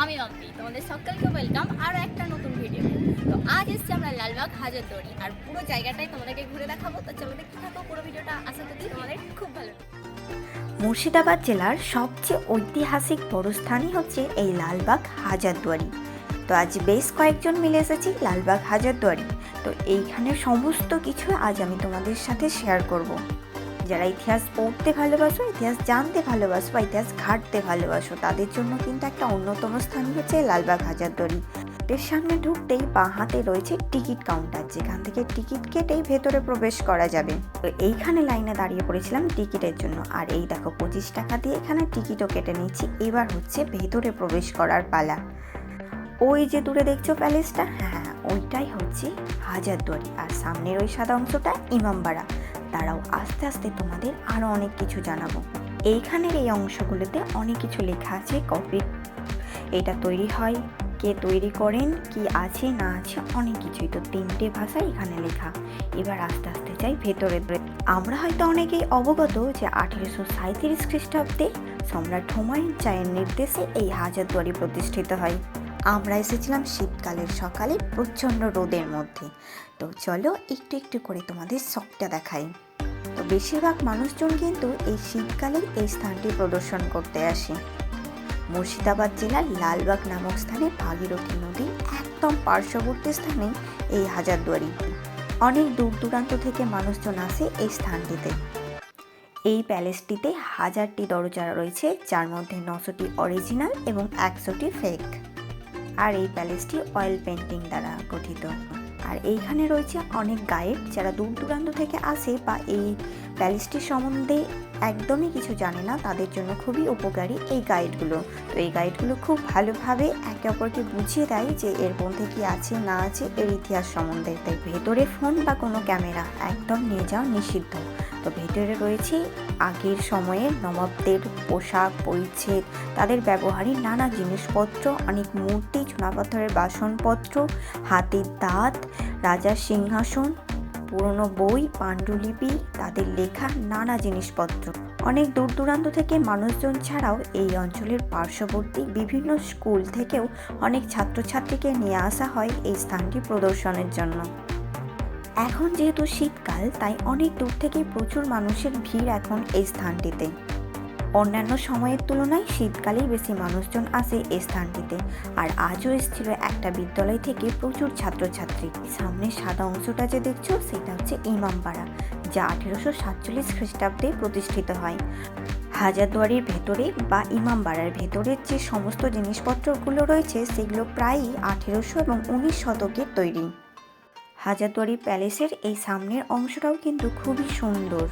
আমি মাম্পি তোমাদের সকলকে ওয়েলকাম আরও একটা নতুন ভিডিও তো। আজ এসছি আমরা লালবাগ হাজারদুয়ারি আর পুরো জায়গাটাই তোমাদেরকে ঘুরে দেখাবো। তো চলো দেখতে থাকো, পুরো ভিডিওটা আশা করি তোমাদের খুব ভালো মুর্শিদাবাদ জেলার সবচেয়ে ঐতিহাসিক বড় স্থানই হচ্ছে এই লালবাগ হাজারদুয়ারি তো আজ বেশ কয়েকজন মিলে এসেছি লালবাগ হাজারদুয়ারি তো এইখানে সমস্ত কিছু আজ আমি তোমাদের সাথে শেয়ার করব। যারা ইতিহাস পড়তে ভালোবাসো, ইতিহাস জানতে ভালোবাসো বা ইতিহাস ঘাটতে ভালোবাসো, তাদের জন্য কিন্তু একটা অন্যতম স্থান হচ্ছে লালবাগ হাজারদুয়ারি এর সামনে ঢুকতেই বাঁ হাতে রয়েছে টিকিট কাউন্টার, যেখান থেকে টিকিট কেটেই ভেতরে প্রবেশ করা যাবে। তো এইখানে লাইনে দাঁড়িয়ে পড়েছিলাম টিকিটের জন্য। আর এই দেখো, পঁচিশ টাকা দিয়ে এখানে টিকিটও কেটে নিচ্ছি এবার হচ্ছে ভেতরে প্রবেশ করার পালা। ওই যে দূরে দেখছ প্যালেসটা? হ্যাঁ ওইটাই হচ্ছে হাজারদুয়ারি আর সামনের ওই সাদা অংশটা ইমামবাড়া। তারাও আস্তে আস্তে তোমাদের আরও অনেক কিছু জানাব। এইখানের এই অংশগুলোতে অনেক কিছু লেখা আছে, কপি এটা তৈরি হয়, কে তৈরি করেন, কি আছে, না আছে, অনেক কিছুই। তো তিনটে ভাষা এখানে লেখা। এবার আস্তে আস্তে যাই ভেতরে। আমরা হয়তো অনেকেই অবগত যে আঠেরোশো সাঁত্রিশ খ্রিস্টাব্দে সম্রাট হুমায়ুন চায়ের নির্দেশে এই হাজারদুয়ারি প্রতিষ্ঠিত হয়। আমরা এসেছিলাম শীতকালের সকালে প্রচণ্ড রোদের মধ্যে। তো চলো একটু একটু করে তোমাদের সবটা দেখাই। তো বেশিরভাগ মানুষজন কিন্তু এই শীতকালে এই স্থানটি প্রদর্শন করতে আসে। মুর্শিদাবাদ জেলার লালবাগ নামক স্থানে ভাগীরথী নদী একদম পার্শ্ববর্তী স্থানে এই হাজারদুয়ারি। অনেক দূর দূরান্ত থেকে মানুষজন আসে এই স্থানটিতে। এই প্যালেসটিতে হাজারটি দরজা রয়েছে, যার মধ্যে নশোটি অরিজিনাল এবং একশোটি ফেক আর এই প্যালেসটি অয়েল পেন্টিং দ্বারা গঠিত। আর এইখানে রয়েছে অনেক গাইড যারা দূর দূরান্ত থেকে আসে বা এই প্যালেসটি সম্বন্ধে একদমই কিছু জানে না, তাদের জন্য খুবই উপকারী এই গাইডগুলো তো এই গাইডগুলো খুব ভালোভাবে একে অপরকে বুঝিয়ে দেয় যে এর মধ্যে কি আছে, না আছে, এর ইতিহাস সম্বন্ধে। তাই ভেতরে ফোন বা কোনো ক্যামেরা একদম নিয়ে যাওয়া নিষিদ্ধ। তো ভেতরে রয়েছে আগের সময়ে নবাবদের পোশাক, পরিচ্ছেদ, তাদের ব্যবহারী নানা জিনিসপত্র, অনেক মূর্তি, চুনাপাথরের বাসনপত্র, হাতির দাঁত, রাজার সিংহাসন পুরনো বই, পাণ্ডুলিপি, তাদের লেখা নানা জিনিসপত্র। অনেক দূর দূরান্ত থেকে মানুষজন ছাড়াও এই অঞ্চলের পার্শ্ববর্তী বিভিন্ন স্কুল থেকেও অনেক ছাত্রছাত্রীকে নিয়ে আসা হয় এই স্থানটি প্রদর্শনের জন্য। এখন যেহেতু শীতকাল, তাই অনেক দূর থেকে প্রচুর মানুষের ভিড় এখন এই স্থানটিতে। অন্যান্য সময়ের তুলনায় শীতকালেই বেশি মানুষজন আসে এই স্থানটিতে। আর আজও এসেছিল একটা বিদ্যালয় থেকে প্রচুর ছাত্রছাত্রী। সামনে সাদা অংশটা যে দেখছ, সেটা হচ্ছে ইমামপাড়া যা আঠেরোশো সাতচল্লিশ খ্রিস্টাব্দে প্রতিষ্ঠিত হয়। হাজারদুয়ারির ভেতরে বা ইমামবাড়ার ভেতরের যে সমস্ত জিনিসপত্রগুলো রয়েছে, সেগুলো প্রায়ই আঠেরোশো এবং উনিশ শতকের তৈরি। হাজারদুয়ারি প্যালেসের এই সামনের অংশটাও কিন্তু খুবই সুন্দর।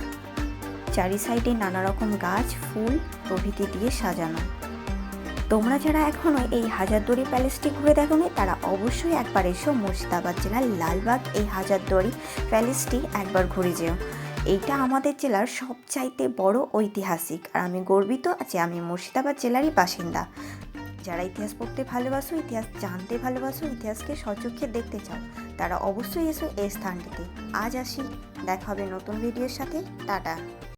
চারি সাইডে নানা রকম গাছ, ফুল প্রভৃতি দিয়ে সাজানো। তোমরা যারা এখনও এই হাজারদুয়ারি প্যালেসটি ঘুরে দেখোনি, তারা অবশ্যই একবার এসো মুর্শিদাবাদ জেলার লালবাগ এই হাজারদুয়ারি প্যালেসটি একবার ঘুরে যেও। এইটা আমাদের জেলার সবচাইতে বড় ঐতিহাসিক আর আমি গর্বিত যে আমি মুর্শিদাবাদ জেলারই বাসিন্দা। যারা ইতিহাস পড়তে ভালোবাসো, ইতিহাস জানতে ভালোবাসো, ইতিহাসকে সচক্ষে দেখতে চাও, তারা অবশ্যই এসো এই স্থানটিতে। আজ আসি, দেখা হবে নতুন ভিডিওর সাথে। টাটা।